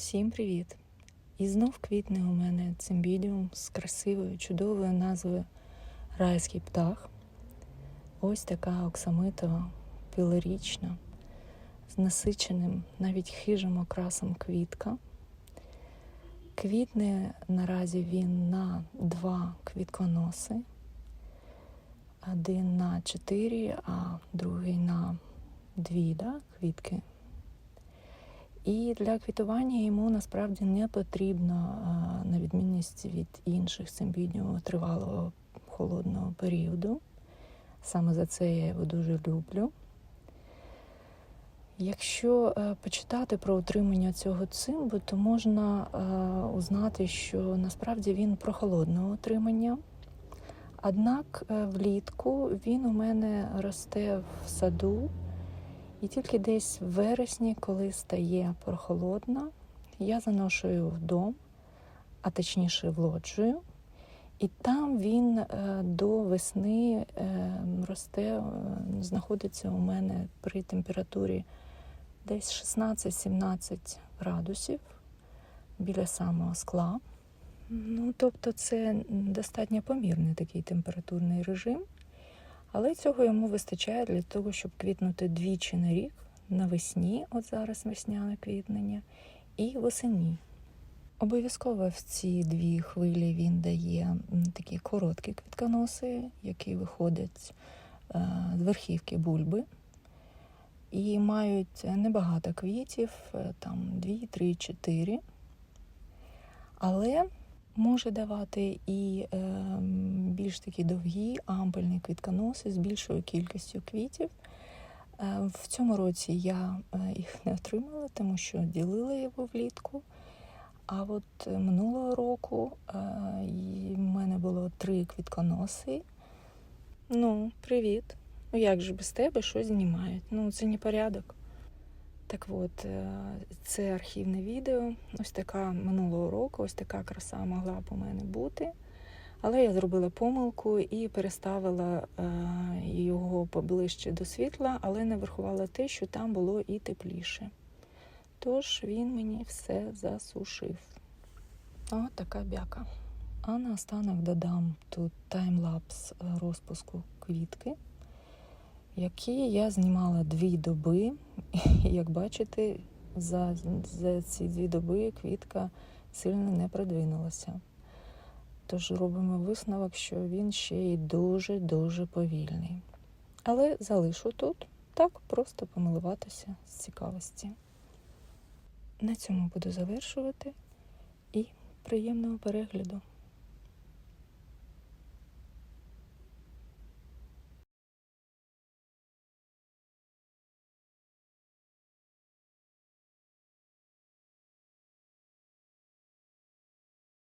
Всім привіт! І знов квітне у мене цимбідіум з красивою, чудовою назвою Райський птах. Ось така оксамитова, пілорічна, з насиченим, навіть хижим окрасом квітка. Квітне наразі він на два квітконоси. Один на чотири, а другий на дві да, квітки. І для квітування йому насправді не потрібно, на відмінність від інших симбідіумів тривалого холодного періоду. Саме за це я його дуже люблю. Якщо е, почитати про утримання цього цимбу, то можна е, узнати, що насправді він прохолодного утримання. Однак е, влітку він у мене росте в саду. І тільки десь в вересні, коли стає прохолодно, я заношу його в дом, а точніше в лоджію. І там він е, до весни е, росте, е, знаходиться у мене при температурі десь 16-17 градусів біля самого скла. Ну, тобто це достатньо помірний такий температурний режим. Але цього йому вистачає для того, щоб квітнути двічі на рік навесні, от зараз весняне квітнення, і восені. Обов'язково в ці дві хвилі він дає такі короткі квітконоси, які виходять е, з верхівки бульби. І мають небагато квітів, е, там 2, 3, 4. Але може давати і е, більш такі довгі ампельні квітконоси з більшою кількістю квітів. Е, в цьому році я е, їх не отримала, тому що ділила його влітку. А от минулого року е, в мене було три квітконоси. Ну, привіт. Ну як же без тебе щось знімають? Ну, це не порядок. Так от, е, це архівне відео. Ось така минулого року, ось така краса могла б у мене бути. Але я зробила помилку і переставила е, його поближче до світла, але не врахувала те, що там було і тепліше. Тож він мені все засушив. Ось така бяка. А наостанок додам тут таймлапс розпуску квітки які я знімала дві доби. Як бачите, за, за ці дві доби квітка сильно не продвинулася. Тож робимо висновок, що він ще й дуже-дуже повільний. Але залишу тут так просто помилуватися з цікавості. На цьому буду завершувати і приємного перегляду.